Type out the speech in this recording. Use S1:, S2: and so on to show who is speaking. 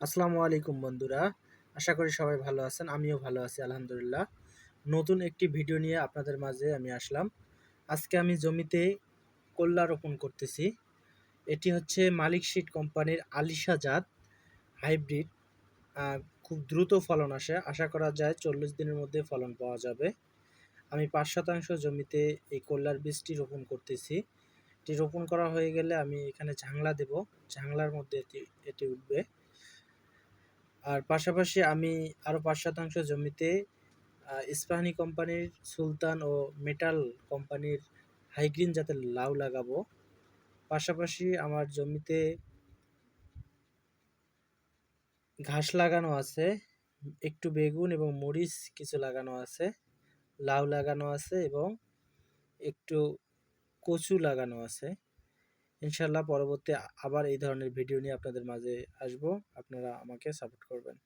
S1: আসসালামু আলাইকুম বন্ধুরা। আশা করি সবাই ভালো আছেন, আমিও ভালো আছি, আলহামদুলিল্লাহ। নতুন একটি ভিডিও নিয়ে আপনাদের মাঝে আমি আসলাম। আজকে আমি জমিতে কল্লা রোপণ করতেছি। এটি হচ্ছে মালিক শীট কোম্পানির আলিশা জাত হাইব্রিড। খুব দ্রুত ফলন আসে। আশা করা যায় চল্লিশ দিনের মধ্যে ফলন পাওয়া যাবে। আমি পাঁচ শতাংশ জমিতে এই কল্লার বীজটি রোপণ করতেছি। এটি রোপণ করা হয়ে গেলে আমি এখানে ঝাংলা দেব। ঝাংলার মধ্যে এটি এটি উঠবে। আর পাশাপাশি আমি আরও পাঁচ শতাংশ জমিতে ইস্পাহানি কোম্পানির সুলতান ও মেটাল কোম্পানির হাইগ্রিন জাতের লাউ লাগাবো। পাশাপাশি আমার জমিতে ঘাস লাগানো আছে, একটু বেগুন এবং মরিচ কিছু লাগানো আছে, লাউ লাগানো আছে এবং একটু কচু লাগানো আছে। ইনশাল্লাহ পরবর্তী আবার এই ধরনের ভিডিও নিয়ে আপনাদের মাঝে আসব। আপনারা আমাকে সাপোর্ট করবেন।